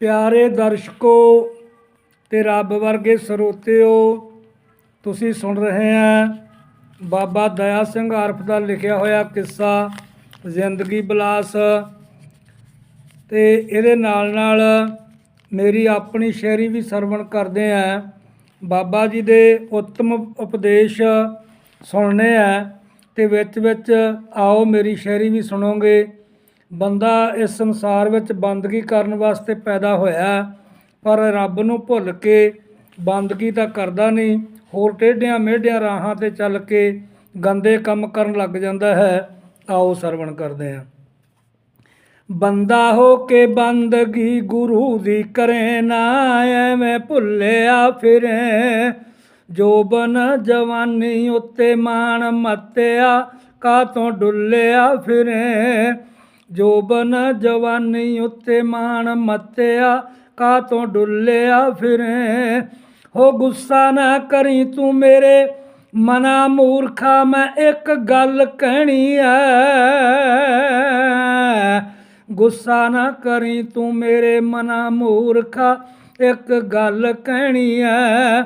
ਪਿਆਰੇ ਦਰਸ਼ਕੋ ਤੇ ਰੱਬ ਵਰਗੇ ਸਰੋਤਿਓ, ਤੁਸੀਂ ਸੁਣ ਰਹੇ ਆ ਬਾਬਾ ਦਇਆ ਸਿੰਘ ਆਰਫ ਦਾ ਲਿਖਿਆ ਹੋਇਆ ਕਿੱਸਾ, ਜ਼ਿੰਦਗੀ ਬਲਾਸ। ਤੇ ਇਹਦੇ ਨਾਲ ਨਾਲ ਮੇਰੀ ਆਪਣੀ ਸ਼ਾਇਰੀ ਵੀ ਸਰਵਣ ਕਰਦੇ ਆ ਬਾਬਾ ਜੀ ਦੇ ਉੱਤਮ ਉਪਦੇਸ਼ ਸੁਣਨੇ ਆ ਤੇ ਵਿੱਚ ਵਿੱਚ ਆਓ ਮੇਰੀ ਸ਼ਾਇਰੀ ਵੀ ਸੁਣੋਗੇ। ਬੰਦਾ ਇਸ ਸੰਸਾਰ ਵਿੱਚ ਬੰਦਗੀ ਕਰਨ ਵਾਸਤੇ ਪੈਦਾ ਹੋਇਆ, ਪਰ ਰੱਬ ਨੂੰ ਭੁੱਲ ਕੇ ਬੰਦਗੀ ਤਾਂ ਕਰਦਾ ਨਹੀਂ, ਹੋਰ ਟੇਢਿਆਂ ਮੇਢਿਆਂ ਰਾਹਾਂ ਤੇ ਚੱਲ ਕੇ ਗੰਦੇ ਕੰਮ ਕਰਨ ਲੱਗ ਜਾਂਦਾ ਹੈ, ਆਓ ਸਰਵਣ ਕਰਦੇ ਹਾਂ। ਬੰਦਾ ਹੋ ਕੇ ਬੰਦਗੀ ਗੁਰੂ ਦੀ ਕਰੇ ਨਾ, ਐਵੇਂ ਭੁੱਲਿਆ ਫਿਰੇ। ਜੋਬਨ ਜਵਾਨੀ ਉੱਤੇ ਮਾਣ ਮੱਤਿਆ ਕਾਤੋਂ ਡੁੱਲਿਆ ਫਿਰੇ। ਜੋਬਨ ਜਵਾਨੀ ਉੱਤੇ ਮਾਣ ਮੱਤਿਆ ਕਾਤੋਂ ਡੁੱਲਿਆ ਫਿਰੇ? ਹੋ ਗੁੱਸਾ ਨਾ ਕਰੀ ਤੂੰ ਮੇਰੇ ਮਨਾ ਮੂਰਖਾ, ਮੈਂ ਇੱਕ ਗੱਲ ਕਹਿਣੀ ਐ। ਗੁੱਸਾ ਨਾ ਕਰੀ ਤੂੰ ਮੇਰੇ ਮਨਾ ਮੂਰਖਾ, ਇੱਕ ਗੱਲ ਕਹਿਣੀ ਐ।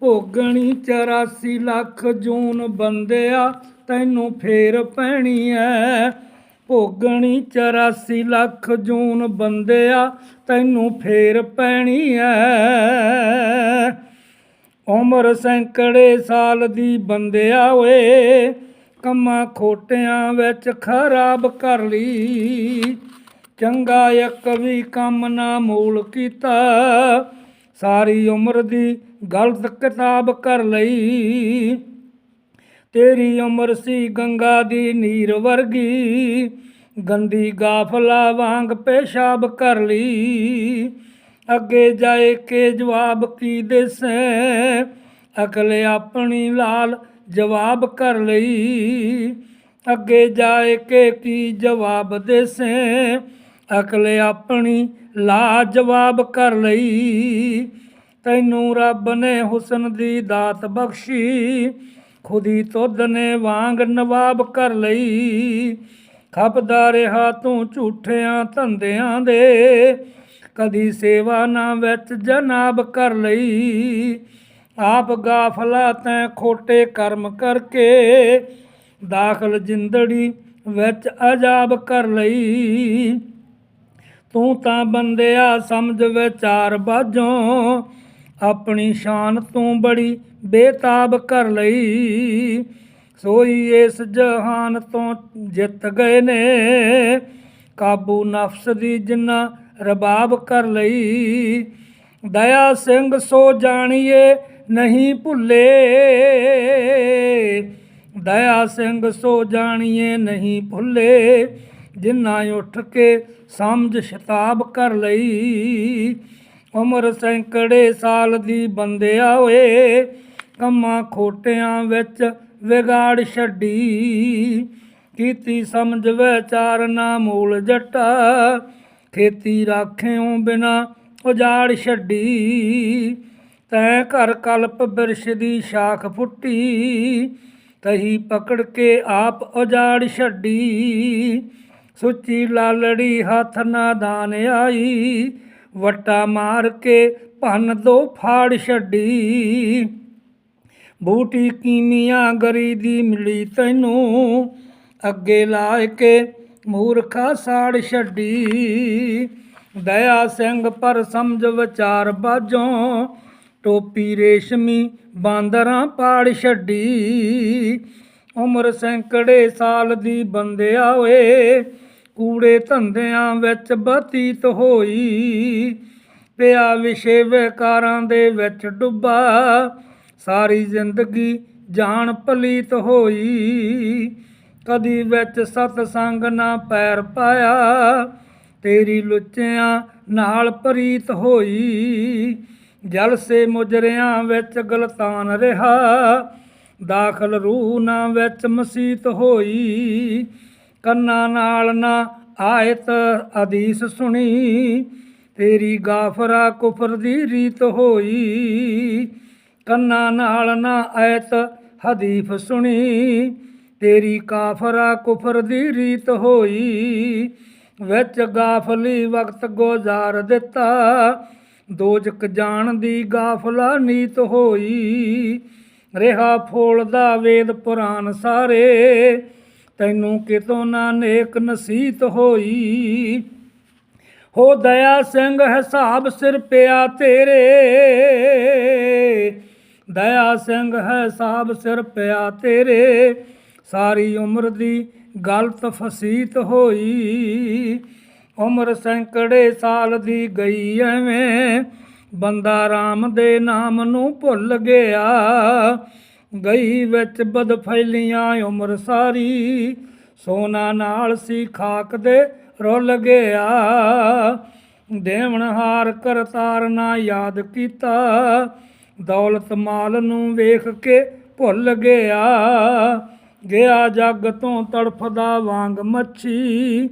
ਭੋਗਣੀ 84 ਲੱਖ ਜੂਨ ਬੰਦਿਆ, ਤੈਨੂੰ ਫੇਰ ਪੈਣੀ ਐ। ਭੋਗਣੀ 84 ਲੱਖ ਜੂਨ ਬੰਦਿਆ, ਤੈਨੂੰ ਫੇਰ ਪੈਣੀ ਐ। ਉਮਰ ਸੈਂਕੜੇ ਸਾਲ ਦੀ ਬੰਦਿਆ ਓਏ, ਕੰਮਾਂ ਖੋਟਿਆਂ ਵਿੱਚ ਖਰਾਬ ਕਰ ਲਈ। ਚੰਗਾ ਇੱਕ ਵੀ ਕੰਮ ਨਾ ਮੂਲ ਕੀਤਾ, ਸਾਰੀ ਉਮਰ ਦੀ ਗਲਤ ਕਿਤਾਬ ਕਰ ਲਈ। ਤੇਰੀ ਉਮਰ ਸੀ ਗੰਗਾ ਦੀ ਨੀਰ ਵਰਗੀ, ਗੰਦੀ ਗਾਫਲਾ ਵਾਂਗ ਪੇਸ਼ਾਬ ਕਰ ਲਈ। ਅੱਗੇ ਜਾਏ ਕੇ ਜਵਾਬ ਕੀ ਦੇਸੈ? ਅਕਲ ਆਪਣੀ ਲਾਲ ਜਵਾਬ ਕਰ ਲਈ। ਅੱਗੇ ਜਾਏ ਕੇ ਕੀ ਜਵਾਬ ਦੇਸੈ? ਅਕਲ ਆਪਣੀ ਲਾ ਜਵਾਬ ਕਰ ਲਈ। ਤੈਨੂੰ ਰੱਬ ਨੇ ਹੁਸਨ ਦੀ ਦਾਤ ਬਖਸ਼ੀ। ਖੁਦੀ ਤੁਧ ਨੇ ਵਾਂਗ ਨਵਾਬ ਕਰ ਲਈ। ਖਪਦਾ ਰਿਹਾ ਤੂੰ ਝੂਠਿਆਂ ਧੰਦਿਆਂ ਦੇ। ਕਦੀ ਸੇਵਾ ਨਾ ਵਿੱਚ ਜਨਾਬ ਕਰ ਲਈ। ਆਪ ਗਾਫਲਾ ਤੈਂ ਖੋਟੇ ਕਰਮ ਕਰਕੇ ਦਾਖਲ ਜਿੰਦੜੀ ਵਿੱਚ ਅਜਾਬ ਕਰ ਲਈ। ਤੂੰ ਤਾਂ ਬੰਦਿਆ ਸਮਝ ਵਿਚਾਰ ਬਾਝੋਂ ਆਪਣੀ ਸ਼ਾਨ ਤੂੰ ਬੜੀ ਬੇਤਾਬ ਕਰ ਲਈ। ਸੋਈ ਇਸ ਜਹਾਨ ਤੋਂ ਜਿੱਤ ਗਏ ਨੇ। ਕਾਬੂ ਨਫਸ ਦੀ ਜਿੰਨਾ ਰਬਾਬ ਕਰ ਲਈ। ਦਇਆ ਸਿੰਘ ਸੋ ਜਾਣੀਏ ਨਹੀਂ ਭੁੱਲੇ। ਦਇਆ ਸਿੰਘ ਸੋ ਜਾਣੀਏ ਨਹੀਂ ਭੁੱਲੇ। ਜਿਨ੍ਹਾਂ ਉੱਠ ਕੇ ਸਮਝ ਸ਼ਤਾਬ ਕਰ ਲਈ। ਉਮਰ ਸੈਂਕੜੇ ਸਾਲ ਦੀ ਬੰਦਿਆ ਓਏ, ਕੰਮਾਂ ਖੋਟਿਆਂ ਵਿੱਚ ਵਿਗਾੜ ਛੱਡੀ। ਕੀਤੀ ਸਮਝ ਵਿਚਾਰ ਨਾ ਮੂਲ ਜੱਟਾ, ਖੇਤੀ ਰਾਖਿਓ ਬਿਨਾ ਉਜਾੜ ਛੱਡੀ। ਤੈ ਘਰ ਕਲਪ ਬਿਰਸ਼ ਦੀ ਸ਼ਾਖ ਫੁੱਟੀ, ਤਹੀ ਪਕੜ ਕੇ ਆਪ ਉਜਾੜ ਛੱਡੀ। ਸੁੱਚੀ ਲਾਲੜੀ ਹੱਥ ਨਾ ਦਾਨ ਆਈ ਵਟਾ ਮਾਰ ਕੇ ਭੰਨ ਦੋ ਫਾੜ ਛੱਡੀ। ਬੂਟੀ ਕੀਮੀਆਂ ਗਰੀ ਦੀ ਮਿਲੀ ਤੈਨੂੰ, ਅੱਗੇ ਲਾ ਕੇ ਮੂਰਖਾ ਸਾੜ ਛੱਡੀ। ਦਇਆ ਸਿੰਘ ਪਰ ਸਮਝ ਵਿਚਾਰ ਬਾਝੋਂ, ਟੋਪੀ ਰੇਸ਼ਮੀ ਬਾਂਦਰਾਂ ਪਾੜ ਛੱਡੀ। ਉਮਰ ਸੈਂਕੜੇ ਸਾਲ ਦੀ ਬੰਦਿਆ ਓਏ ਕੂੜੇ ਧੰਦਿਆਂ ਵਿੱਚ ਬਤੀਤ ਹੋਈ। ਪਿਆ ਵਿਸ਼ੇ ਵਿਕਾਰਾਂ ਦੇ ਵਿੱਚ ਡੁੱਬਾ। ਸਾਰੀ ਜ਼ਿੰਦਗੀ ਜਾਣ ਪਲੀਤ ਹੋਈ। ਕਦੀ ਵਿੱਚ ਸਤ ਸੰਗ ਨਾ ਪੈਰ ਪਾਇਆ। ਤੇਰੀ ਲੁੱਚਿਆਂ ਨਾਲ ਪ੍ਰੀਤ ਹੋਈ। ਜਲਸੇ ਮੁਜਰਿਆਂ ਵਿੱਚ ਗਲਤਾਨ ਰਿਹਾ। ਦਾਖਲ ਰੂਹ ਨਾ ਵਿੱਚ ਮਸੀਤ ਹੋਈ। ਕੰਨਾਂ ਨਾਲ ਨਾ ਆਇਤ ਹਦੀਸ ਸੁਣੀ। ਤੇਰੀ ਗਾਫਰਾ ਕੁਫਰ ਦੀ ਰੀਤ ਹੋਈ। ਕੰਨਾਂ ਨਾਲ ਨਾ ਆਇਤ ਹਦੀਫ ਸੁਣੀ। ਤੇਰੀ ਕਾਫਰਾ ਕੁਫਰ ਦੀ ਰੀਤ ਹੋਈ। ਵਿੱਚ ਗਾਫਲੀ ਵਕਤ ਗੁਜ਼ਾਰ ਦਿੱਤਾ। ਦੋਜਕ ਜਾਣ ਦੀ ਗਾਫਲਾ ਨੀਤ ਹੋਈ। ਰਿਹਾ ਫੋਲਦਾ ਵੇਦ ਪੁਰਾਨ ਸਾਰੇ। ਤੈਨੂੰ ਕਿਤੋਂ ਨਾ ਨੇਕ ਨਸੀਤ ਹੋਈ। ਹੋ ਦਇਆ ਸਿੰਘ, ਹਿਸਾਬ ਸਿਰ ਪਿਆ ਤੇਰੇ। ਦਇਆ ਸਿੰਘ ਹੈ ਸਾਬ ਸਿਰ ਪਿਆ ਤੇਰੇ। ਸਾਰੀ ਉਮਰ ਦੀ ਗਲਤ ਫਸੀਤ ਹੋਈ। ਉਮਰ ਸੈਂਕੜੇ ਸਾਲ ਦੀ ਗਈ ਐਵੇਂ ਬੰਦਾ RAM ਦੇ ਨਾਮ ਨੂੰ ਭੁੱਲ ਗਿਆ। ਗਈ ਵਿੱਚ ਬਦ ਫੈਲੀਆਂ ਉਮਰ ਸਾਰੀ। ਸੋਨਾ ਨਾਲ ਸੀ ਖਾਕ ਦੇ ਰੁੱਲ ਗਿਆ। ਦੇਵਨਹਾਰ ਕਰਤਾਰ ਨਾ ਯਾਦ ਕੀਤਾ। ਦੌਲਤ ਮਾਲ ਨੂੰ ਵੇਖ ਕੇ ਭੁੱਲ ਗਿਆ। ਗਿਆ ਜੱਗ ਤੋਂ ਤੜਫਦਾ ਵਾਂਗ ਮੱਛੀ।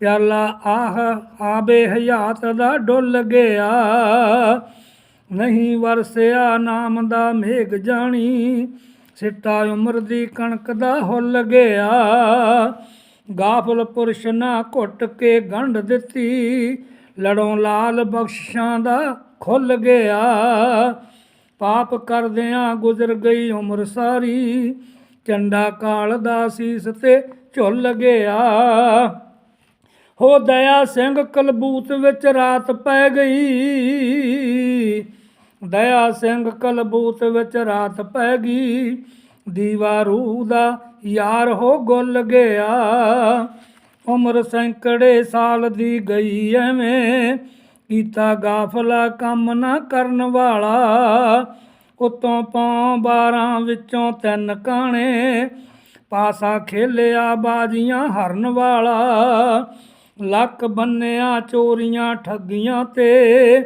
ਪਿਆਲਾ ਆਹ ਆਬੇ ਹਯਾਤ ਦਾ ਡੁੱਲ ਗਿਆ। ਨਹੀਂ ਵਰਸਿਆ ਨਾਮ ਦਾ ਮੇਘ ਜਾਣੀ, ਸਿੱਟਾ ਉਮਰ ਦੀ ਕਣਕ ਦਾ ਹੁੱਲ ਗਿਆ। ਗਾਫਲ ਪੁਰਸ਼ ਨਾ ਘੁੱਟ ਕੇ ਗੰਢ ਦਿੱਤੀ, ਲੜੋਂ ਲਾਲ ਬਖਸ਼ਾਂ ਦਾ ਖੁੱਲ ਗਿਆ। ਪਾਪ ਕਰਦਿਆਂ ਗੁਜ਼ਰ ਗਈ ਉਮਰ ਸਾਰੀ, ਚੰਡਾ ਕਾਲ ਦਾ ਸੀਸ ਤੇ ਝੁੱਲ ਗਿਆ। ਹੋ ਦਇਆ ਸਿੰਘ ਕਲਬੂਤ ਵਿੱਚ ਰਾਤ ਪੈ ਗਈ। ਦਇਆ ਸਿੰਘ ਕਲਬੂਤ ਵਿੱਚ ਰਾਤ ਪੈ ਗਈ। ਦੀਵਾ ਰੂਹ ਦਾ ਯਾਰ ਹੋ ਗੁੱਲ ਗਿਆ। ਉਮਰ ਸੈਂਕੜੇ ਸਾਲ ਦੀ ਗਈ ਐਵੇਂ। ਕੀਤਾ ਗਾਫਲਾ ਕੰਮ ਨਾ ਕਰਨ ਵਾਲਾ। ਉਤੋਂ ਪੌਂ 12 ਵਿੱਚੋਂ ਤਿੰਨ ਕਾਣੇ। ਪਾਸਾ ਖੇਲਿਆ ਬਾਜੀਆਂ ਹਰਨ ਵਾਲਾ। ਲੱਕ ਬੰਨਿਆ ਚੋਰੀਆਂ ਠੱਗੀਆਂ ਤੇ।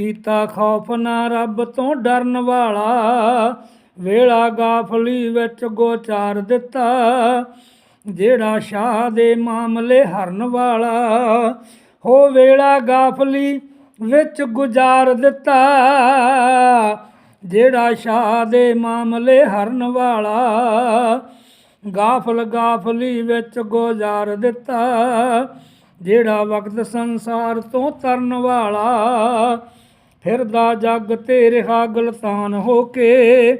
ਕੀਤਾ ਖੌਫ ਨਾ ਰੱਬ ਤੋਂ ਡਰਨ ਵਾਲਾ। ਵੇਲਾ ਗਾਫਲੀ ਵਿੱਚ ਗੋਚਾਰ ਦਿੱਤਾ, ਜਿਹੜਾ ਸ਼ਾਹ ਦੇ ਮਾਮਲੇ ਹਰਨ ਵਾਲਾ। ਹੋ ਵੇਲਾ ਗਾਫਲੀ ਵਿੱਚ ਗੁਜ਼ਾਰ ਦਿੱਤਾ, ਜਿਹੜਾ ਸ਼ਾਹ ਦੇ ਮਾਮਲੇ ਹਰਨ ਵਾਲਾ। ਗਾਫਲ ਗਾਫਲੀ ਵਿੱਚ ਗੁਜ਼ਾਰ ਦਿੱਤਾ, ਜਿਹੜਾ ਵਕਤ ਸੰਸਾਰ ਤੋਂ ਤਰਨ ਵਾਲਾ। ਫਿਰਦਾ ਜੱਗ ਤੇ ਰਿਹਾ ਗਲਤਾਨ ਹੋ ਕੇ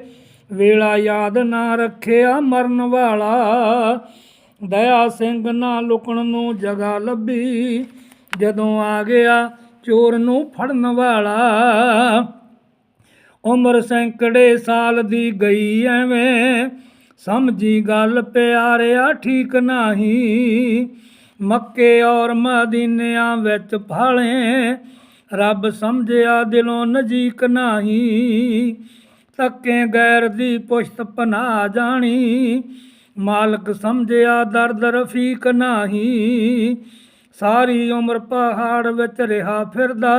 ਵੇਲਾ ਯਾਦ ਨਾ ਰੱਖਿਆ ਮਰਨ ਵਾਲਾ। ਦਇਆ ਸਿੰਘ ਨਾ ਲੁਕਣ ਨੂੰ ਜਗਾ ਲੱਭੀ। ਜਦੋਂ ਆ ਗਿਆ ਚੋਰ ਨੂੰ ਫੜਨ ਵਾਲਾ। ਉਮਰ ਸੈਂਕੜੇ ਸਾਲ ਦੀ ਗਈ ਐਵੇਂ। ਸਮਝੀ ਗੱਲ ਪਿਆਰਿਆ ਠੀਕ ਨਹੀਂ। ਮੱਕੇ ਔਰ ਮਦੀਨਿਆਂ ਵਿੱਚ ਫਾਲੇ। ਰੱਬ ਸਮਝਿਆ ਦਿਲੋਂ ਨਜੀਕ ਨਹੀਂ, ਤੱਕੇ ਗੈਰ ਦੀ ਪੁਸ਼ਤ ਪਨਾ ਜਾਣੀ। ਮਾਲਕ ਸਮਝਿਆ ਦਰਦ ਰਫੀਕ ਨਹੀਂ, ਸਾਰੀ ਉਮਰ ਪਹਾੜ ਵਿੱਚ ਰਿਹਾ ਫਿਰਦਾ।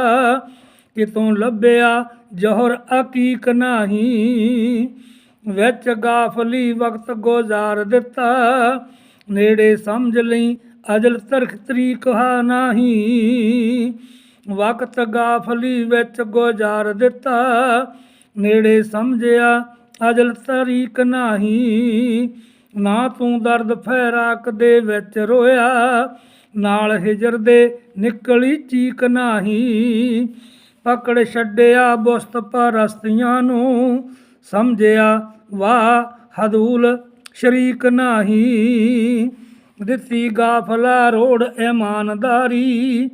ਕਿਤੋਂ ਲੱਭਿਆ ਜੋਹਰ ਅਕੀਕ ਨਹੀਂ, ਵਿੱਚ ਗਾਫਲੀ ਵਕਤ ਗੁਜ਼ਾਰ ਦਿੱਤਾ। ਨੇੜੇ ਸਮਝ ਲਈ ਅਜਲ ਤਰਖ ਤਰੀਕ ਹਾ ਨਹੀਂ। ਵਕਤ ਗਾਫਲੀ ਵਿੱਚ ਗੁਜ਼ਾਰ ਦਿੱਤਾ। ਨੇੜੇ ਸਮਝਿਆ, ਅਜਲ ਤਰੀਕ ਨਹੀਂ, ਨਾ ਤੂੰ ਦਰਦ ਫੈਰਾਕ ਦੇ ਵਿੱਚ ਰੋਇਆ। ਨਾਲ ਹਿਜਰ ਦੇ ਨਿਕਲੀ ਚੀਕ ਨਹੀਂ, ਪਕੜ ਛੱਡਿਆ ਬੁਸਤ ਪਰਸਤੀਆਂ ਨੂੰ। ਸਮਝਿਆ, ਵਾਹ, ਹਦੂਲ ਸ਼ਰੀਕ ਨਹੀਂ, ਦਿੱਤੀ ਗਾਫਲਾ ਰੋੜ ਇਮਾਨਦਾਰੀ।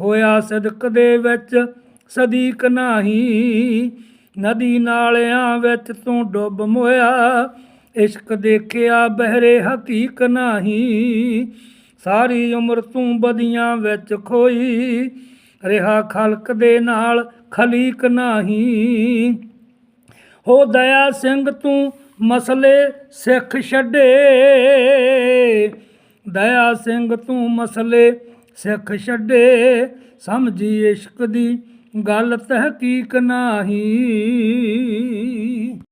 ਹੋਇਆ ਸਦਕ ਦੇ ਵਿੱਚ ਸਦੀਕ ਨਹੀਂ। ਨਦੀ ਨਾਲਿਆਂ ਵਿੱਚ ਤੂੰ ਡੁੱਬ ਮੋਇਆ। ਇਸ਼ਕ ਦੇਖਿਆ ਬਹਿਰੇ ਹਕੀਕ ਨਹੀਂ। ਸਾਰੀ ਉਮਰ ਤੂੰ ਬਦੀਆਂ ਵਿੱਚ ਖੋਈ। ਰਿਹਾ ਖਲਕ ਦੇ ਨਾਲ ਖਲੀਕ ਨਹੀਂ। ਹੋ ਦਇਆ ਸਿੰਘ ਤੂੰ ਮਸਲੇ ਸਿੱਖ ਛੱਡੇ। ਦਇਆ ਸਿੰਘ ਤੂੰ ਮਸਲੇ ਸਿੱਖ ਛੱਡੇ ਸਮਝੀ ਇਸ਼ਕ ਦੀ ਗੱਲ ਤਹਿਕੀਕ ਨਹੀਂ।